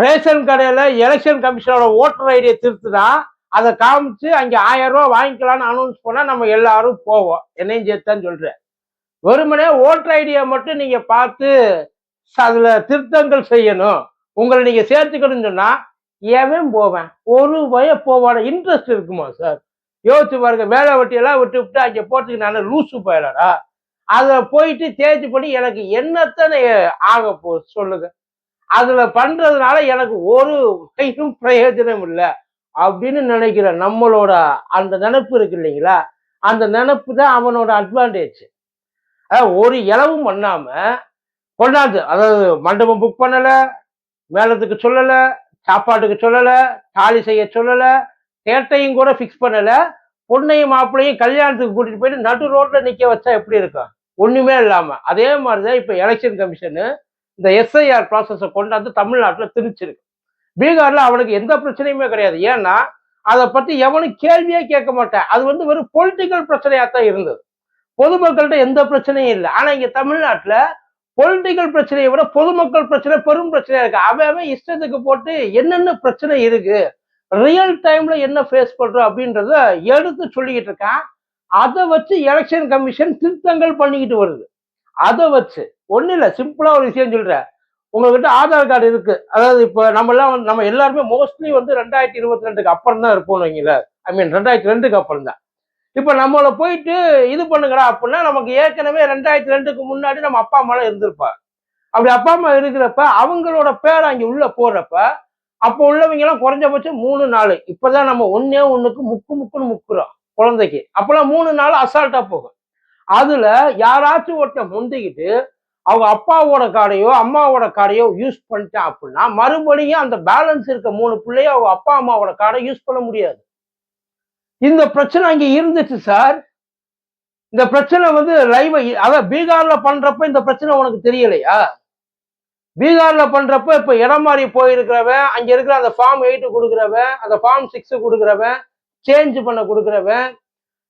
Ration கடையில் election கமிஷனோட voter ஐடியை திருத்துனா அதை காமிச்சு அங்கே ஆயிரம் ரூபா வாங்கிக்கலாம்னு அனௌன்ஸ் பண்ணால் நம்ம எல்லாரும் போவோம். என்னையும் சேர்த்தான்னு சொல்கிறேன் வெறுமனே ஓட்டர் ஐடியை மட்டும் நீங்கள் பார்த்து அதில் திருத்தங்கள் செய்யணும். உங்களை நீங்கள் சேர்த்துக்கணும்னு சொன்னால் ஏன் போவேன்? ஒரு வய போவான இன்ட்ரெஸ்ட் இருக்குமா சார் யோசிச்சு பாருங்க வேலை வெட்டியெல்லாம் விட்டு விட்டு அங்கே போகிறதுக்கு நான் லூசு போயிடறா அதை போயிட்டு தேர்ச்சி பண்ணி எனக்கு என்னத்தனை ஆக போ சொல்லுங்கள் அதுல பண்றதுனால எனக்கு ஒரு கையும் பிரயோஜனம் இல்லை அப்படின்னு நினைக்கிற நம்மளோட அந்த நினப்பு இருக்கு இல்லைங்களா? அந்த நினப்பு தான் அவனோட அட்வான்டேஜ் ஒரு இளவும் பண்ணாம கொண்டாந்து அதாவது மண்டபம் புக் பண்ணல மேளத்துக்கு சொல்லல சாப்பாட்டுக்கு சொல்லல தாலி செய்ய சொல்லல தேட்டையும் கூட ஃபிக்ஸ் பண்ணல பொண்ணையும் மாப்பிள்ளையும் கல்யாணத்துக்கு கூட்டிட்டு போயிட்டு நடு ரோட்ல நிக்க வச்சா எப்படி இருக்கும்? ஒண்ணுமே இல்லாம. அதே மாதிரிதான் இப்ப எலெக்ஷன் கமிஷனு இந்த எஸ்ஐஆர் ப்ராசஸை கொண்டாந்து தமிழ்நாட்டுல திணிச்சிருக்கு. பீகார்ல அவனுக்கு எந்த பிரச்சனையுமே கிடையாது. ஏன்னா அதை பத்தி எவனும் கேள்வியே கேட்க மாட்டேன். அது வந்து வெறும் பொலிட்டிக்கல் பிரச்சனையா தான் இருந்தது. பொதுமக்கள்கிட்ட எந்த பிரச்சனையும் இல்லை. ஆனா இங்க தமிழ்நாட்டுல பொலிட்டிக்கல் பிரச்சனையை விட பொதுமக்கள் பிரச்சனை பெரும் பிரச்சனையா இருக்கு. அவன் அவன் இஷ்டத்துக்கு போட்டு என்னென்ன பிரச்சனை இருக்கு ரியல் டைம்ல என்ன ஃபேஸ் பண்றோம் அப்படின்றத எடுத்து சொல்லிக்கிட்டு இருக்கான். அதை வச்சு எலெக்ஷன் கமிஷன் திருத்தங்கள் பண்ணிக்கிட்டு வருது. அதை வச்சு ஒன்றும் இல்லை சிம்பிளாக ஒரு விஷயம் சொல்கிறேன் உங்ககிட்ட ஆதார் கார்டு இருக்கு. அதாவது இப்போ நம்ம எல்லாம் வந்து- நம்ம எல்லாருமே மோஸ்ட்லி வந்து ரெண்டாயிரத்தி இருபத்தி ரெண்டுக்கு அப்புறம் தான் இருப்போம் வைங்கள ஐ மீன் ரெண்டாயிரத்தி ரெண்டுக்கு அப்புறம் தான் இப்போ நம்மளை போயிட்டு இது பண்ணுங்கடா அப்படின்னா நமக்கு ஏற்கனவே ரெண்டாயிரத்தி ரெண்டுக்கு முன்னாடி நம்ம அப்பா அம்மாலாம் இருந்திருப்பாங்க. அப்படி அப்பா அம்மா இருக்கிறப்ப அவங்களோட பேர் அங்கே உள்ள போடுறப்ப அப்போ உள்ளவங்க எல்லாம் குறைஞ்சபட்சம் மூணு நாள் இப்பதான் நம்ம ஒன்னே ஒண்ணுக்கு முக்கு முக்குன்னு முக்குறோம் குழந்தைக்கு. அப்பெல்லாம் மூணு நாள் அசால்ட்டா போகும். அதுல யாராச்சும் ஒருத்தன் முந்திக்கிட்டு அவங்க அப்பாவோட கார்டையோ அம்மாவோட கார்டையோ யூஸ் பண்ணிட்டான் அப்படின்னா மறுபடியும் அந்த பேலன்ஸ் இருக்க மூணு பிள்ளையோ அவங்க அப்பா அம்மாவோட கார்டை யூஸ் பண்ண முடியாது. இந்த பிரச்சனை அங்கே இருந்துச்சு சார் இந்த பிரச்சனை வந்து லைவ் அதான் பீகார்ல பண்றப்ப இந்த பிரச்சனை உனக்கு தெரியலையா? பீகார்ல பண்றப்ப இப்ப இடம் மாறி போயிருக்கிறவன் அங்க இருக்கிற அந்த ஃபார்ம் எயிட் கொடுக்குறவன் அந்த ஃபார்ம் சிக்ஸ் கொடுக்குறவன் சேஞ்ச் பண்ண கொடுக்குறவன்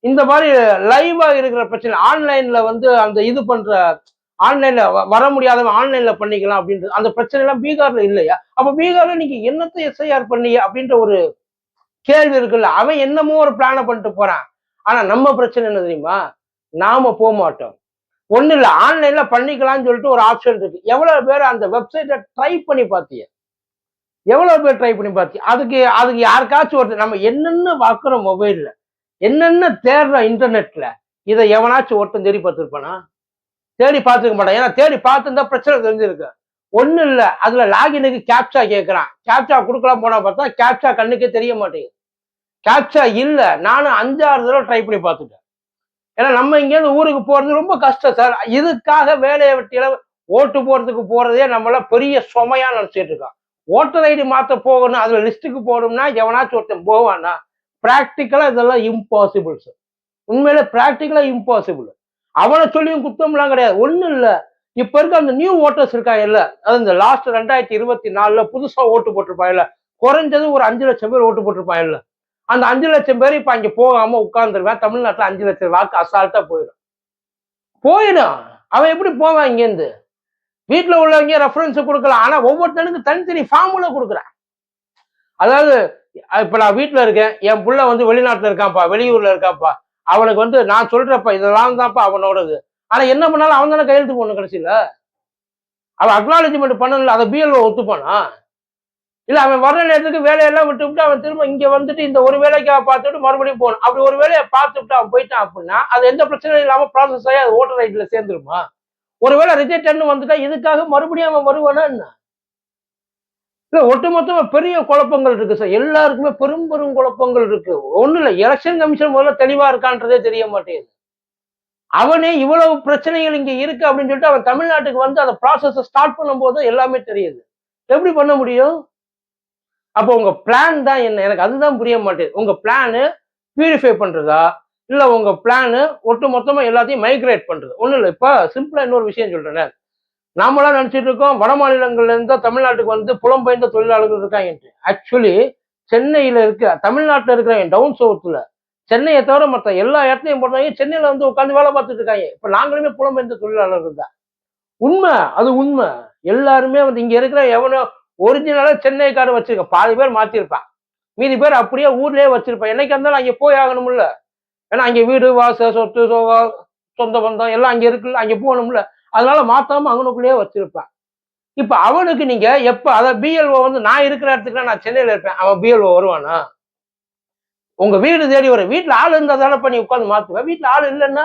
இந்த மாதிரி லைவா இருக்கிற பிரச்சனை ஆன்லைன்ல வந்து அந்த இது பண்ற ஆன்லைன்ல வர முடியாதவன் ஆன்லைன்ல பண்ணிக்கலாம் அப்படின்றது அந்த பிரச்சனை எல்லாம் பீகார்ல இல்லையா? அப்ப பீகார்ல நீங்க என்னத்தை எஸ்ஐஆர் பண்ணி அப்படின்ற ஒரு கேள்வி இருக்குல்ல அவன் என்னமோ ஒரு பிளானை பண்ணிட்டு போறான். ஆனா நம்ம பிரச்சனை என்ன தெரியுமா? நாம போக மாட்டோம். ஒண்ணு இல்லை ஆன்லைன்ல பண்ணிக்கலாம்னு சொல்லிட்டு ஒரு ஆப்ஷன் இருக்கு. எவ்வளவு பேர் அந்த வெப்சைட்டை ட்ரை பண்ணி பார்த்தீங்க எவ்வளவு பேர் ட்ரை பண்ணி பார்த்தீங்க அதுக்கு அதுக்கு யாருக்காச்சும் ஒருத்தர் நம்ம என்னென்ன பார்க்குறோம் மொபைல்ல என்னென்ன தேடுறோம் இன்டர்நெட்ல இதை எவனாச்சும் ஒருத்தன் தேடி பார்த்துருப்பானா? தேடி பார்த்துக்க மாட்டான். ஏன்னா தேடி பார்த்துருந்தா பிரச்சனை தெரிஞ்சிருக்கு. ஒன்றும் இல்லை. அதில் லாகினுக்கு கேப்சா கேட்குறான் கேப்சா கொடுக்கலாம் போனால் பார்த்தா கேப்சா கண்ணுக்கே தெரிய மாட்டேங்குது. கேப்சா இல்லை. நானும் அஞ்சாறு தடவை ட்ரை பண்ணி பார்த்துட்டேன். ஏன்னா நம்ம இங்கேருந்து ஊருக்கு போகிறது ரொம்ப கஷ்டம் சார். இதுக்காக வேலையை வெட்டியில ஓட்டு போகிறதுக்கு போகிறதே நம்மளாம் பெரிய சுமையாக நினச்சிட்டு இருக்கோம் ஓட்டர் ஐடி மாத்த போகணும் அதில் லிஸ்ட்டுக்கு போகணும்னா எவனாச்சும் ஒருத்தன் போவானா ப்ராக்டிக்கலாக இதெல்லாம் இம்பாசிபிள் சார் உண்மையில பிராக்டிக்கலா இம்பாசிபிள் அவனை சொல்லியும் குத்தம்லாம் கிடையாது. ஒண்ணும் இல்லை. இப்ப இருக்க அந்த நியூ ஓட்டர்ஸ் இருக்காங்க இல்ல? அது இந்த லாஸ்ட் ரெண்டாயிரத்தி இருபத்தி நாலுல புதுசா ஓட்டு போட்டிருப்பாங்கல்ல குறைஞ்சது ஒரு அஞ்சு லட்சம் பேர் ஓட்டு போட்டிருப்பாங்கல்ல அந்த அஞ்சு லட்சம் பேர் இப்ப அங்க போகாம உட்கார்ந்துருவேன். தமிழ்நாட்டுல அஞ்சு லட்சம் வாக்கு அசால்ட்டா போயிடும். போயிடும். அவன் எப்படி போவான் இங்கேருந்து? வீட்டுல உள்ளவங்க ரெஃபரன்ஸ் கொடுக்கலாம் ஆனா ஒவ்வொருத்தனுக்கு தனித்தனி ஃபார்முலா கொடுக்குறான். அதாவது இப்போ நான் வீட்டுல இருக்கேன். என் புள்ள வந்து வெளிநாட்டுல இருக்கான்ப்பா வெளியூர்ல இருக்கான்ப்பா. அவனுக்கு வந்து நான் சொல்றப்ப இதெல்லாம் தான்ப்பா அவனோடது. ஆனா என்ன பண்ணாலும் அவன் தானே கையெழுத்து போடணும் கடைசியில். அவன் அக்னாலஜ்மெண்ட் பண்ணல அதை பிஎல்ஓ ஒத்துப்பானா? இல்ல அவன் வர நேரத்துக்கு வேலையெல்லாம் விட்டு விட்டு அவன் திரும்ப இங்க வந்துட்டு இந்த ஒரு வேலைக்காக பார்த்துட்டு மறுபடியும் போகணும். அப்படி ஒரு வேலையை பார்த்துட்டு அவன் போயிட்டான் அப்படின்னா அது எந்த பிரச்சனையும் இல்லாமல் ப்ராசஸ் ஆகி அது ஓட்டர் ஐடில சேர்ந்துருமா? ஒருவேளை ரிஜெக்ட்னு வந்துட்டா இதுக்காக மறுபடியும் அவன் வருவானா என்ன? இல்லை ஒட்டுமொத்தமாக பெரிய குழப்பங்கள் இருக்கு சார். எல்லாருக்குமே பெரும் பெரும் குழப்பங்கள் இருக்கு. ஒன்றும் இல்லை எலெக்ஷன் கமிஷன் முதல்ல தெளிவாக இருக்கான்றதே தெரிய மாட்டேங்குது. அவனே இவ்வளவு பிரச்சனைகள் இங்கே இருக்கு அப்படின்னு சொல்லிட்டு அவன் தமிழ்நாட்டுக்கு வந்து அந்த ப்ராசஸை ஸ்டார்ட் பண்ணும்போது எல்லாமே தெரியுது. எப்படி பண்ண முடியும்? அப்போ உங்க பிளான் தான் என்ன? எனக்கு அதுதான் புரிய மாட்டேங்குது. உங்க பிளானு பியூரிஃபை பண்றதா? இல்லை உங்க பிளானு ஒட்டு மொத்தமாக எல்லாத்தையும் மைக்ரேட் பண்றது? ஒன்றும் இல்லை இப்போ சிம்பிளாக இன்னொரு விஷயம் சொல்றேன். நாமெல்லாம் நினைச்சிட்டு இருக்கோம் வட மாநிலங்கள்ல இருந்து தமிழ்நாட்டுக்கு வந்து புலம்பெயர்ந்த தொழிலாளர்கள் இருக்காங்க ஆக்சுவலி சென்னையில இருக்க தமிழ்நாட்டுல இருக்கிற டவுன் சவுத்துல சென்னையை தவிர மற்ற எல்லா இடத்துலையும் போட்டாங்க சென்னையில வந்து உட்காந்து வேலை பார்த்துட்டு இருக்காங்க. இப்ப நாங்களுமே புலம்பெயர்ந்த தொழிலாளர்கள் தான். உண்மை அது உண்மை. எல்லாருமே வந்து இங்க இருக்கிற எவனோ ஒரிஜினலா சென்னைக்காரர் வச்சிருக்க பாதி பேர் மாத்திருப்பான். மீதி பேர் அப்படியே ஊர்லயே வச்சிருப்பான். என்னைக்கு இருந்தாலும் அங்கே போய் ஆகணும்ல. ஏன்னா அங்கே வீடு வாச சொத்து சோகம் சொந்த பந்தம் எல்லாம் அங்கே இருக்குல்ல அங்கே போகணும்ல. அதனால மாத்தாம அவனுக்குள்ளேயே வச்சிருப்பான். இப்ப அவனுக்கு நீங்க எப்ப அத பிஎல்ஓ வந்து நான் இருக்கிற இடத்துக்கு நான் சென்னையில இருப்பேன். அவன் பிஎல்ஓ வருவானா? உங்க வீடு தேடி வர வீட்டுல ஆள் இருந்தா தானே பண்ணி உட்காந்து மாத்துவேன் வீட்டுல ஆள் இல்லைன்னா?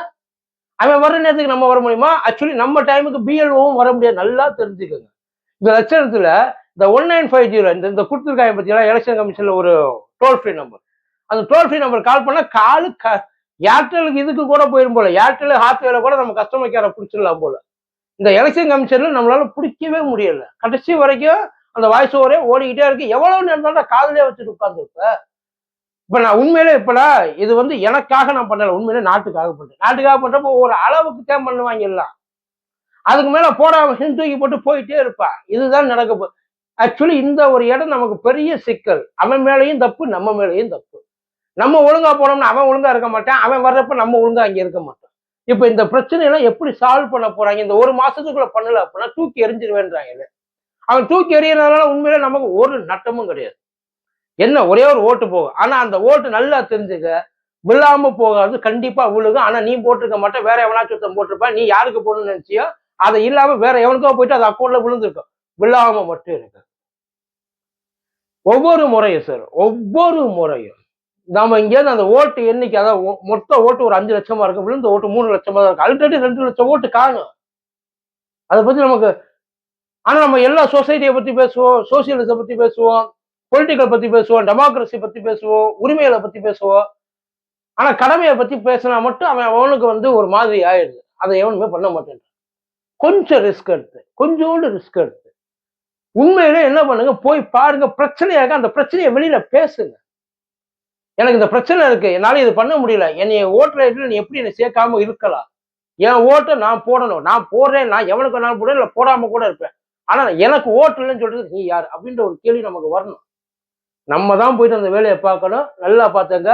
அவன் வர்ற நேரத்துக்கு நம்ம வர முடியுமா? ஆக்சுவலி நம்ம டைமுக்கு பிஎல்ஓவும் வர முடியாது. நல்லா தெரிஞ்சுக்கோங்க. இந்த லட்சணத்துல இந்த ஒன் நைன் ஃபைவ் ஜீரோ இந்த இந்த கொடுத்துருக்காங்க பத்தியெல்லாம் எலெக்ஷன் கமிஷன்ல ஒரு டோல் ஃப்ரீ நம்பர் அந்த டோல் ஃப்ரீ நம்பர் கால் பண்ணா காலு க ஏர்டெலுக்கு இதுக்கு கூட போயிடும் போல. ஏர்டெல் ஹாத்வேல கூட நம்ம கஸ்டமர் கேரை பிடிச்சிடலாம் போல. இந்த எலெக்ஷன் கமிஷன்ல நம்மளால பிடிக்கவே முடியல. கடைசி வரைக்கும் அந்த வாய்ஸ் ஓவரே ஓடிக்கிட்டே இருக்கு. எவ்வளவு நேரம் காதலே வச்சுட்டு உட்கார்ந்துருப்ப இப்ப நான் உண்மையிலே இப்படா இது வந்து எனக்காக நான் பண்ணல. உண்மையிலே நாட்டுக்காக பண்றேன் நாட்டுக்காக பண்றப்போ ஒரு அளவுக்கு தான் பண்ணுவாங்க எல்லாம். அதுக்கு மேல போடாம தூக்கி போட்டு போயிட்டே இருப்பா. இதுதான் நடக்க போ ஆக்சுவலி இந்த ஒரு இடம் நமக்கு பெரிய சிக்கல். அவன் மேலேயும் தப்பு நம்ம மேலேயும் தப்பு. நம்ம ஒழுங்கா போனோம்னா அவன் ஒழுங்கா இருக்க மாட்டான். அவன் வர்றப்ப நம்ம ஒழுங்கா அங்க இருக்க மாட்டோம். இப்ப இந்த பிரச்சனையெல்லாம் எப்படி சால்வ் பண்ண போறாங்க? இந்த ஒரு மாசத்துக்குள்ள பண்ணல அப்படின்னா தூக்கி எரிஞ்சிருவேன்றாங்க அவன் தூக்கி எறியறதுனால உண்மையிலே நமக்கு ஒரு நட்டமும் கிடையாது. என்ன? ஒரே ஒரு ஓட்டு போகும். ஆனா அந்த ஓட்டு நல்லா தெரிஞ்சுக்க விழாம போகாது கண்டிப்பா விழுகும். ஆனா நீ போட்டிருக்க மாட்டேன் வேற எவனாச்சும் சுத்தம் போட்டிருப்ப நீ யாருக்கு போடணும்னு நினைச்சியோ அதை இல்லாம வேற எவனுக்கோ போயிட்டு அது அக்கௌண்ட்ல விழுந்திருக்கும். விழாம மட்டும் இருக்கு. ஒவ்வொரு முறையும் சார் ஒவ்வொரு முறையும். நாம இங்கேருந்து அந்த ஓட்டு எண்ணிக்கை அதாவது மொத்த ஓட்டு ஒரு அஞ்சு லட்சமா இருக்கும் விழுந்த ஓட்டு மூணு லட்சமா தான் இருக்கு. ஆல்ரெடி ரெண்டு லட்சம் ஓட்டு காணும். அதை பத்தி நமக்கு ஆனா நம்ம எல்லா சொசைட்டியை பத்தி பேசுவோம் சோசியலிசம் பத்தி பேசுவோம் பொலிட்டிக்கல் பத்தி பேசுவோம் டெமோக்ரஸி பத்தி பேசுவோம் உரிமைகளை பத்தி பேசுவோம். ஆனா கடமையை பத்தி பேசினா மட்டும் அவன் அவனுக்கு வந்து ஒரு மாதிரி ஆயிடுது. அதை எவனுமே பண்ண மாட்டேன் கொஞ்சம் ரிஸ்க் எடுத்து கொஞ்சோண்டு ரிஸ்க் எடுத்து. உண்மையிலே என்ன பண்ணுங்க? போய் பாருங்க பிரச்சனையாக அந்த பிரச்சனையை வெளியில பேசுங்க. எனக்கு இந்த பிரச்சனை இருக்கு. என்னால இது பண்ண முடியல. என்னைய ஓட்டுற இடத்துல நீ எப்படி என்னை சேர்க்காம இருக்கலாம்? என் ஓட்டை நான் போடணும். நான் போடுறேன். நான் எவனுக்கு நான் போடுறேன். இல்லை போடாம கூட இருப்பேன். ஆனா எனக்கு ஓட்டு இல்லைன்னு சொல்றது நீ யார்? அப்படின்ற ஒரு கேள்வி நமக்கு வரணும். நம்ம தான் போயிட்டு அந்த வேலையை பார்க்கணும். நல்லா பார்த்துங்க.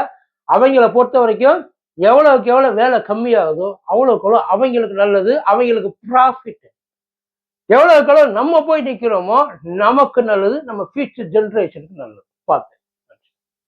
அவங்கள பொறுத்த வரைக்கும் எவ்வளவுக்கு எவ்வளவு வேலை கம்மியாகுதோ அவ்வளவுக்கு எவ்வளோ அவங்களுக்கு நல்லது அவங்களுக்கு ப்ராஃபிட் எவ்வளவுக்கு எவ்வளோ நம்ம போய் நிற்கிறோமோ நமக்கு நல்லது நம்ம ஃபியூச்சர் ஜென்ரேஷனுக்கு நல்லது. பார்த்து.